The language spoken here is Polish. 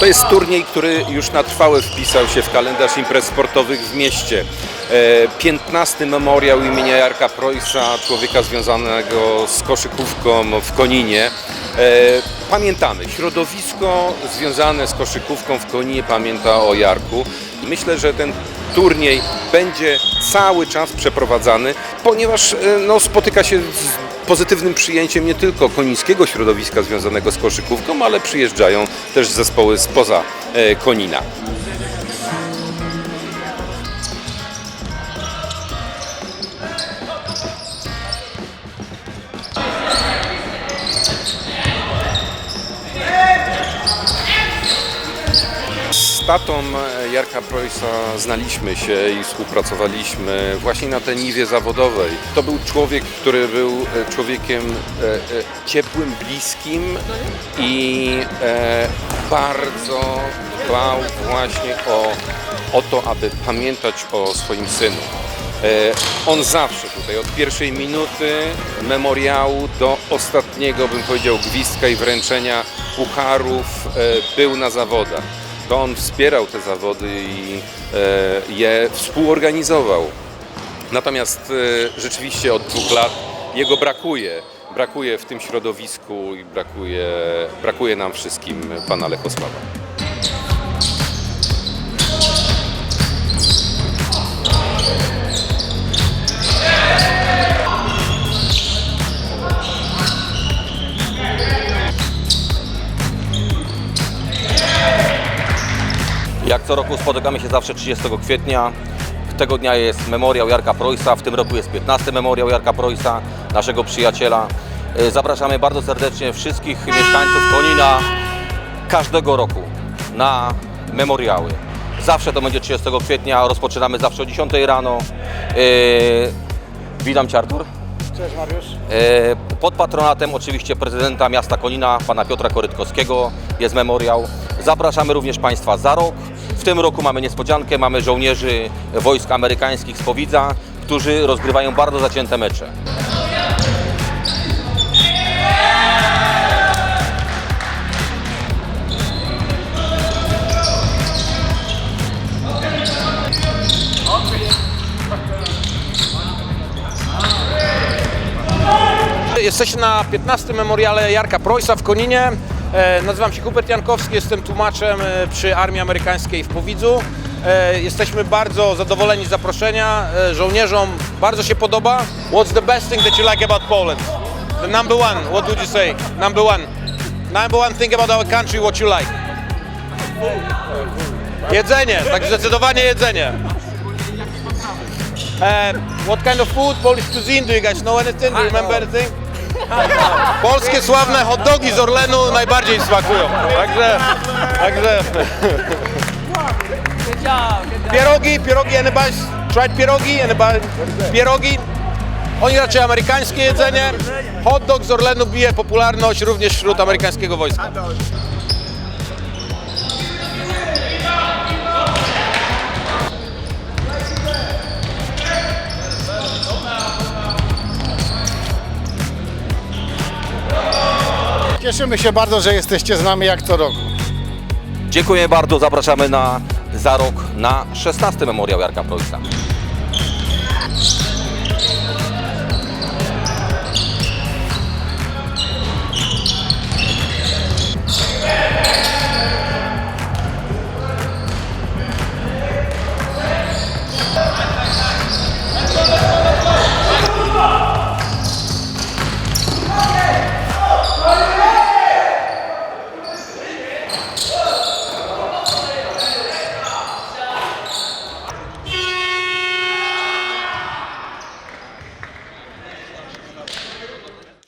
To jest turniej, który już na trwałe wpisał się w kalendarz imprez sportowych w mieście. E, 15 memoriał imienia Jarka Preussa, człowieka związanego z koszykówką w Koninie. E, Pamiętamy, środowisko związane z koszykówką w Koninie pamięta o Jarku myślę, że ten turniej będzie cały czas przeprowadzany, ponieważ e, no, spotyka się z pozytywnym przyjęciem nie tylko konińskiego środowiska związanego z koszykówką, ale przyjeżdżają też zespoły spoza e, Konina. Tatą e, Jarka Preussa znaliśmy się i współpracowaliśmy właśnie na tej niwie zawodowej. To był człowiek, który był e, człowiekiem e, ciepłym, bliskim i bardzo dbał właśnie o, o to, aby pamiętać o swoim synu. On zawsze tutaj od pierwszej minuty memoriału do ostatniego, bym powiedział, gwizdka i wręczenia pucharów był na zawodach. To on wspierał te zawody i e, je współorganizował. Natomiast e, rzeczywiście od dwóch lat jego brakuje. Brakuje w tym środowisku i brakuje, brakuje nam wszystkim pana Lechosława. Jak co roku spotykamy się zawsze 30 kwietnia. Tego dnia jest memoriał Jarka Preussa, w tym roku jest 15 memoriał Jarka Preussa, naszego przyjaciela. E, Zapraszamy bardzo serdecznie wszystkich mieszkańców Konina każdego roku na memoriały. Zawsze to będzie 30 kwietnia, rozpoczynamy zawsze o 10 rano. E, Witam Cię Artur. Cześć Mariusz. E, Pod patronatem oczywiście prezydenta miasta Konina, pana Piotra Korytkowskiego jest memoriał. Zapraszamy również Państwa za rok. Tym roku mamy niespodziankę, mamy żołnierzy wojsk amerykańskich z Powidza, którzy rozgrywają bardzo zacięte mecze. Jesteśmy na 15 memoriale Jarka Preussa w Koninie. E, nazywam się Hubert Jankowski, jestem tłumaczem e, przy Armii Amerykańskiej w Powidzu. E, jesteśmy bardzo zadowoleni z zaproszenia. Żołnierzom bardzo się podoba. What's the best thing that you like about Poland? The number one, what would you say? Number one. Number one thing about our country, what you like? Jedzenie, tak zdecydowanie jedzenie. E, what kind of food, Polish cuisine, do you guys know anything? Do you remember anything? Polskie sławne hot dogi z Orlenu najbardziej smakują. Także, także. Pierogi, pierogi, anybody tried pierogi? Anybody? Pierogi? Oni raczej amerykańskie jedzenie. Hot dog z Orlenu bije popularność również wśród amerykańskiego wojska. Cieszymy się bardzo, że jesteście z nami jak co roku. Dziękuję bardzo, zapraszamy na za rok na 16 Memoriał Jarka Projsa.